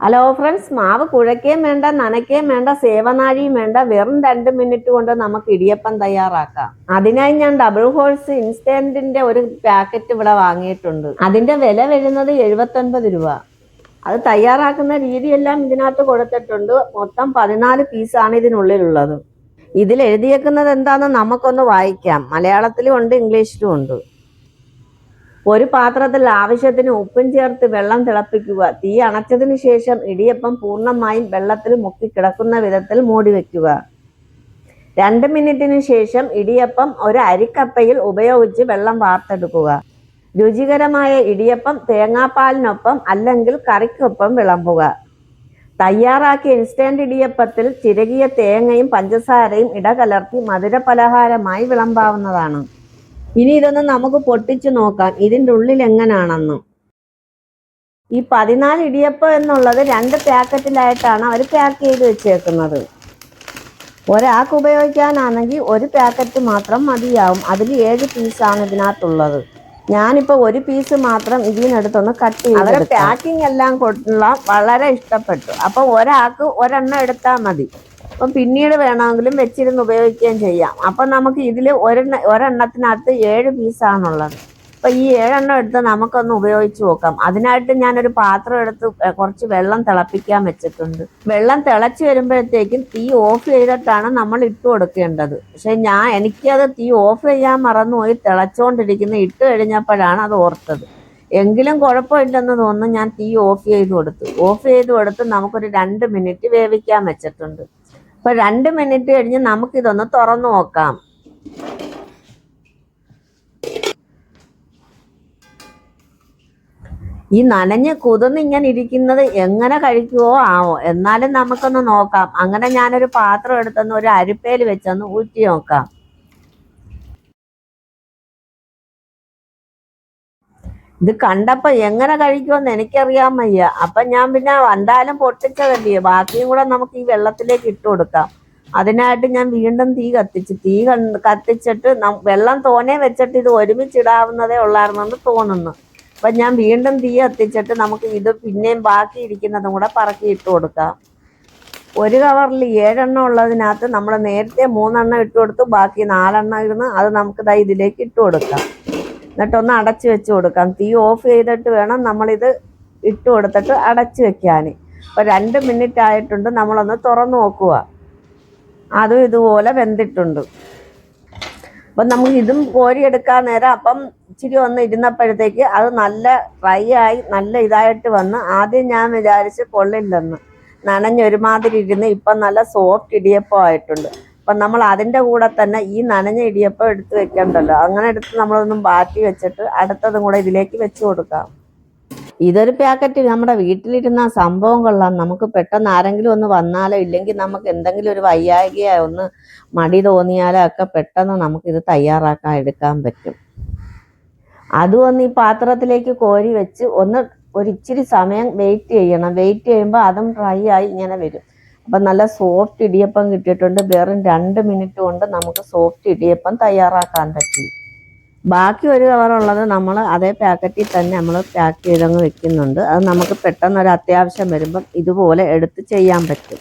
Hello friends മാവ് കുഴയ്ക്കുകയും വേണ്ട നനയ്ക്കുകയും വേണ്ട സേവനാഴിയും വേണ്ട. വെറും രണ്ട് മിനിറ്റ് കൊണ്ട് നമുക്ക് ഇടിയപ്പം തയ്യാറാക്കാം. അതിനായി ഞാൻ ഡബിൾ ഹോൾസ് ഇൻസ്റ്റന്റിന്റെ ഒരു പാക്കറ്റ് ഇവിടെ വാങ്ങിയിട്ടുണ്ട്. അതിന്റെ വില വരുന്നത് എഴുപത്തൊൻപത് രൂപ. അത് തയ്യാറാക്കുന്ന രീതിയെല്ലാം ഇതിനകത്ത് കൊടുത്തിട്ടുണ്ട്. മൊത്തം പതിനാല് പീസാണ് ഇതിനുള്ളിലുള്ളത്. ഇതിൽ എഴുതിയേക്കുന്നത് എന്താണെന്ന് നമുക്കൊന്ന് വായിക്കാം. മലയാളത്തിലും ഉണ്ട് ഇംഗ്ലീഷിലും ഉണ്ട്. ഒരു പാത്രത്തിൽ ആവശ്യത്തിന് ഉപ്പും ചേർത്ത് വെള്ളം തിളപ്പിക്കുക. തീ അണച്ചതിന് ശേഷം ഇടിയപ്പം പൂർണമായും വെള്ളത്തിൽ മുക്കി കിടക്കുന്ന വിധത്തിൽ മൂടി വെക്കുക. രണ്ട് മിനിറ്റിന് ശേഷം ഇടിയപ്പം ഒരു അരിക്കപ്പയിൽ ഉപയോഗിച്ച് വെള്ളം വാർത്തെടുക്കുക. രുചികരമായ ഇടിയപ്പം തേങ്ങാപ്പാലിനൊപ്പം അല്ലെങ്കിൽ കറിക്കൊപ്പം വിളമ്പുക. തയ്യാറാക്കിയ ഇൻസ്റ്റന്റ് ഇടിയപ്പത്തിൽ ചിരകിയ തേങ്ങയും പഞ്ചസാരയും ഇടകലർത്തി മധുര പലഹാരമായി വിളമ്പാവുന്നതാണ്. ഇനി ഇതൊന്ന് നമുക്ക് പൊട്ടിച്ചു നോക്കാം. ഇതിന്റെ ഉള്ളിൽ എങ്ങനെയാണെന്ന് ഈ പതിനാല് ഇടിയപ്പം എന്നുള്ളത് രണ്ട് പാക്കറ്റിലായിട്ടാണ് അവർ പാക്ക് ചെയ്ത് വെച്ചേക്കുന്നത്. ഒരാൾക്ക് ഉപയോഗിക്കാനാണെങ്കിൽ ഒരു പാക്കറ്റ് മാത്രം മതിയാവും. അതിൽ ഏഴ് പീസാണ് ഇതിനകത്തുള്ളത്. ഞാനിപ്പോൾ ഒരു പീസ് മാത്രം ഇതിനടുത്തൊന്ന് കട്ട് ചെയ്ത് അവരെ പാക്കിംഗ് എല്ലാം കൊണ്ടുള്ള വളരെ ഇഷ്ടപ്പെട്ടു. അപ്പം ഒരാൾക്ക് ഒരെണ്ണം എടുത്താൽ മതി. അപ്പം പിന്നീട് വേണമെങ്കിലും വെച്ചിരുന്ന് ഉപയോഗിക്കുകയും ചെയ്യാം. അപ്പം നമുക്ക് ഇതിൽ ഒരെണ്ണ ഒരെണ്ണത്തിനകത്ത് ഏഴ് പീസാണുള്ളത്. അപ്പം ഈ ഏഴെണ്ണം എടുത്ത് നമുക്കൊന്ന് ഉപയോഗിച്ച് നോക്കാം. അതിനായിട്ട് ഞാനൊരു പാത്രം എടുത്ത് കുറച്ച് വെള്ളം തിളപ്പിക്കാൻ വെച്ചിട്ടുണ്ട്. വെള്ളം തിളച്ച് വരുമ്പോഴത്തേക്കും തീ ഓഫ് ചെയ്തിട്ടാണ് നമ്മൾ ഇട്ട് കൊടുക്കേണ്ടത്. പക്ഷെ ഞാൻ എനിക്കത് തീ ഓഫ് ചെയ്യാൻ മറന്നുപോയി തിളച്ചുകൊണ്ടിരിക്കുന്ന ഇട്ട് കഴിഞ്ഞപ്പോഴാണ് അത് ഓർത്തത്. എങ്കിലും കുഴപ്പമില്ലെന്ന് തോന്നുന്നു ഞാൻ തീ ഓഫ് ചെയ്ത് കൊടുത്തു. ഓഫ് ചെയ്ത് കൊടുത്ത് നമുക്കൊരു രണ്ട് മിനിറ്റ് വേവിക്കാൻ വെച്ചിട്ടുണ്ട്. അപ്പൊ രണ്ട് മിനിറ്റ് കഴിഞ്ഞ് നമുക്കിതൊന്ന് തുറന്നു നോക്കാം. ഈ നനഞ്ഞ് കുതിർന്നിങ്ങനെ ഇരിക്കുന്നത് എങ്ങനെ കഴിക്കുവോ ആവോ? എന്നാലും നമുക്കൊന്ന് നോക്കാം. അങ്ങനെ ഞാനൊരു പാത്രം എടുത്തൊന്ന് ഒരു അരിപ്പയിൽ വെച്ചൊന്ന് ഊറ്റി നോക്കാം. ഇത് കണ്ടപ്പോ എങ്ങനെ കഴിക്കുമെന്ന് എനിക്കറിയാൻ വയ്യ. അപ്പൊ ഞാൻ പിന്നെ എന്തായാലും പൊട്ടിച്ചതല്ലേ ബാക്കിയും കൂടെ നമുക്ക് ഈ വെള്ളത്തിലേക്ക് ഇട്ട് കൊടുക്കാം. അതിനായിട്ട് ഞാൻ വീണ്ടും തീ കത്തിച്ചു തീ കത്തിച്ചിട്ട് വെള്ളം തോനെ വെച്ചിട്ട് ഇത് ഒരുമിച്ചിടാവുന്നതേ ഉള്ളായിരുന്നെന്ന് തോന്നുന്നു. അപ്പൊ ഞാൻ വീണ്ടും തീ കത്തിച്ചിട്ട് നമുക്ക് ഇത് പിന്നെയും ബാക്കി ഇരിക്കുന്നതും കൂടെ പറക്കി ഇട്ട് കൊടുക്കാം. ഒരു കവറിൽ ഏഴെണ്ണം ഉള്ളതിനകത്ത് നമ്മൾ നേരത്തെ മൂന്നെണ്ണം ഇട്ട് കൊടുത്തു ബാക്കി നാലെണ്ണം ഇരുന്ന് അത് നമുക്ക് ദാ ഇതിലേക്ക് ഇട്ട് കൊടുക്കാം. എന്നിട്ടൊന്ന് അടച്ചു വെച്ച് കൊടുക്കാം. തീ ഓഫ് ചെയ്തിട്ട് വേണം നമ്മളിത് ഇട്ട് കൊടുത്തിട്ട് അടച്ചു വെക്കാൻ അപ്പോൾ രണ്ട് മിനിറ്റ് ആയിട്ടുണ്ട് നമ്മളൊന്ന് തുറന്നു നോക്കുക. അതും ഇതുപോലെ വെന്തിട്ടുണ്ട്. അപ്പം നമുക്ക് ഇതും കോരിയെടുക്കാൻ നേരം അപ്പം ഇച്ചിരി ഒന്ന് ഇരുന്നപ്പോഴത്തേക്ക് അത് നല്ല ഫ്രൈ ആയി നല്ല ഇതായിട്ട് വന്ന് ആദ്യം ഞാൻ വിചാരിച്ച് കൊള്ളില്ലെന്ന്. നനഞ്ഞൊരുമാതിരി ഇരുന്ന് ഇപ്പം നല്ല സോഫ്റ്റ് ഇടിയപ്പം ആയിട്ടുണ്ട്. അപ്പം നമ്മൾ അതിന്റെ കൂടെ തന്നെ ഈ നനഞ്ഞ ഇടിയപ്പം എടുത്ത് വെക്കണ്ടല്ലോ. അങ്ങനെ എടുത്ത് നമ്മളൊന്നും ബാറ്റി വെച്ചിട്ട് അടുത്തതും കൂടെ ഇതിലേക്ക് വെച്ച് കൊടുക്കാം. ഇതൊരു പാക്കറ്റ് നമ്മുടെ വീട്ടിലിരുന്ന സംഭവം കൊള്ളാം. നമുക്ക് പെട്ടെന്ന് ആരെങ്കിലും ഒന്ന് വന്നാലോ ഇല്ലെങ്കിൽ നമുക്ക് എന്തെങ്കിലും ഒരു വയ്യായികയോ ഒന്ന് മടി തോന്നിയാലോ ഒക്കെ പെട്ടെന്ന് നമുക്കിത് തയ്യാറാക്കാൻ എടുക്കാൻ പറ്റും. അതും ഒന്ന് ഈ പാത്രത്തിലേക്ക് കോരി വെച്ച് ഒന്ന് ഒരു ഇച്ചിരി സമയം വെയിറ്റ് ചെയ്യണം. വെയിറ്റ് ചെയ്യുമ്പോൾ അതും ഡ്രൈ ആയി ഇങ്ങനെ വരും. അപ്പം നല്ല സോഫ്റ്റ് ഇടിയപ്പം കിട്ടിയിട്ടുണ്ട്. വെറും രണ്ട് മിനിറ്റ് കൊണ്ട് നമുക്ക് സോഫ്റ്റ് ഇടിയപ്പം തയ്യാറാക്കാൻ പറ്റി. ബാക്കി ഒരു കവറുള്ളത് നമ്മൾ അതേ പാക്കറ്റിൽ തന്നെ നമ്മൾ പാക്ക് ചെയ്തങ്ങ് വെക്കുന്നുണ്ട്. അത് നമുക്ക് പെട്ടെന്ന് ഒരു അത്യാവശ്യം വരുമ്പം ഇതുപോലെ എടുത്ത് ചെയ്യാൻ പറ്റും.